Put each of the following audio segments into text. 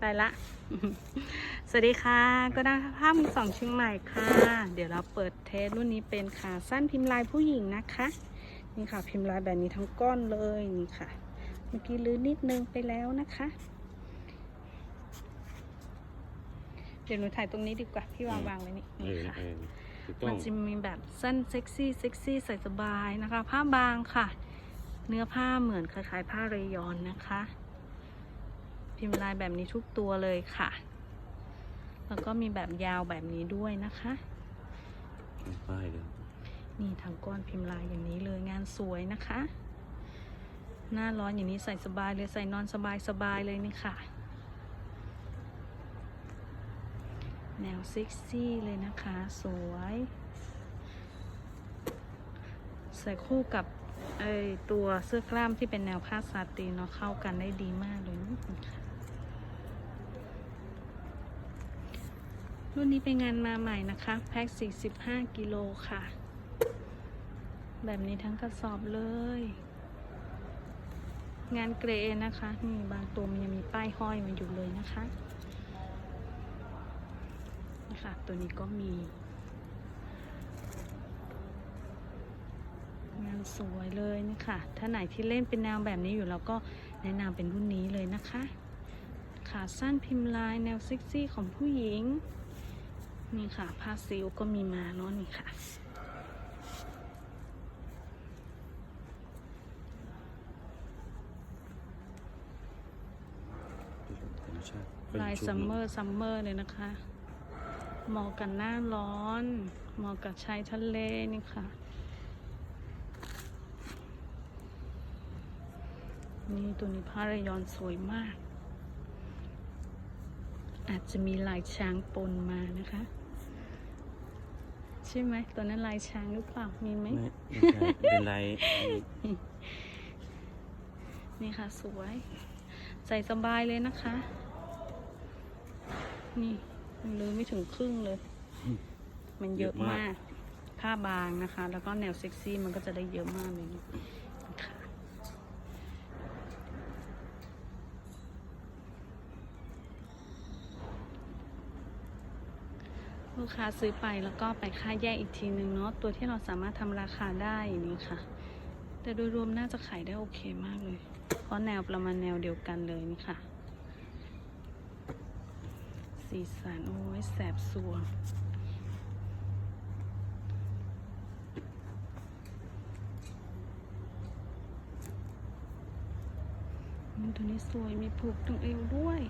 ไปละ สวัสดีค่ะก็ได้ภาพมือสองเชียงใหม่ค่ะ เดี๋ยวเราเปิดเทสรุ่นนี้เป็นขาสั้นพิมพ์ลายผู้หญิงนะคะ นี่ค่ะพิมพ์ลายแบบนี้ทั้งก้อนเลยนี่ค่ะ เมื่อกี้ลื้อนิดนึงไปแล้วนะคะ เดี๋ยวหนูถ่ายตรงนี้ดีกว่าพี่วางวางไว้นี่เอนี่อค่ะเออถูกต้มัอนงจะมีแบบสั้นเซ็กซี่เซ็กซี่ใส่สบายนะคะ ผ้าบางค่ะ เนื้อผ้าเหมือนคล้ายๆผ้าเรยอนนะคะ พิมพ์ลายแบบนี้ทุกตัวเลยค่ะ แล้วก็มีแบบยาวแบบนี้ด้วยนะคะป้ายเลยนี่ทางก้อนพิมพ์ลายอย่างนี้เลยงานสวยนะคะ หน้าร้อนอย่างนี้ใส่สบายเลยใส่นอนสบายสบายๆเลยนี่ค่ะ แนวเซ็กซี่เลยนะคะ สวย ใส่คู่กับไอตัวเสื้อกล้ามที่เป็นแนวผ้าซาตินเนาะเข้ากันได้ดีมากเลยนี่ค่ะ รุ่นนี้เป็นงานมาใหม่นะคะ แพ็ค 45 กิโลค่ะ แบบนี้ทั้งกระสอบเลย งานเกรนะคะ นี่บางตัวมันยังมีป้ายห้อยมาอยู่เลยนะคะนี่ค่ะตัวนี้ก็มี งานสวยเลยนี่ค่ะถ้าไหนที่เล่นเป็นแนวแบบนี้อยู่เราก็แนะนำเป็นรุ่นนี้เลยนะคะขาสั้นพิมพ์ลายแนวเซ็กซี่ของผู้หญิง นี่ค่ะ ผ้าซิลก็มีมาเนาะนี่ค่ะลายซัมเมอร์ซัมเมอร์เลยนะคะเหมาะกับหน้าร้อนเหมาะกับชายทะเลนี่ค่ะ นี่ตัวนี้ผ้าระยอนสวยมาก อาจจะมีลายช้างปนมานะคะ ใช่ไหมตัวนั้นลายช้างหรือเปล่ามีไหมไม่ไม่ใช่เป็นลายนี่ค่ะสวย ใส่สบายเลยนะคะ นี่เลยไม่ถึงครึ่งเลย มันเยอะมากผ้าบางนะคะ แล้วก็แนวเซ็กซี่มันก็จะได้เยอะมากเลยนะคะ ลูกค้าซื้อไปแล้วก็ไปค่าแยกอีกทีนึงเนาะตัวที่เราสามารถทำราคาได้นี้ค่ะ แต่โดยรวมน่าจะขายได้โอเคมากเลย เพราะแนวประมาณแนวเดียวกันเลยนี่ค่ะสีสันโอ้ยแสบสัวงอืมตัวนี้สวยมีผูกตรงเอวด้วย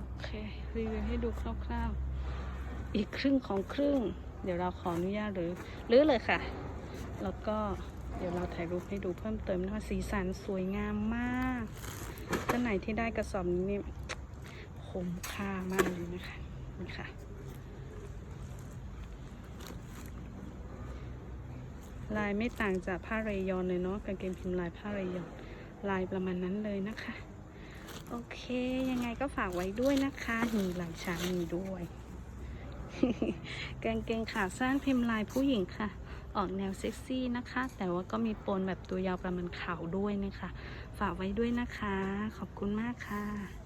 โอเค รีวิวให้ดูคร่าวๆ อีกครึ่งของครึ่ง เดี๋ยวเราขออนุญาตหรือหรือเลยค่ะ แล้วก็เดี๋ยวเราถ่ายรูปให้ดูเพิ่มเติมนะคะสีสันสวยงามมากท่านไหนที่ได้กระสอบนี้นี่คุ้มค่ามากเลยนะคะนี่ค่ะ ลายไม่ต่างจากผ้าเรยอนเลยเนาะกางเกงพิมพ์ลายผ้าเรยอนลายประมาณนั้นเลยนะคะ โอเค ยังไงก็ฝากไว้ด้วยนะคะ มีลายช้ามีด้วย กางเกงขาสั้นพิมพ์ลายผู้หญิงค่ะ ออกแนวเซ็กซี่นะคะ แต่ว่าก็มีปนแบบตัวยาวประมาณเข่าด้วยนะคะ ฝากไว้ด้วยนะคะ ขอบคุณมากค่ะ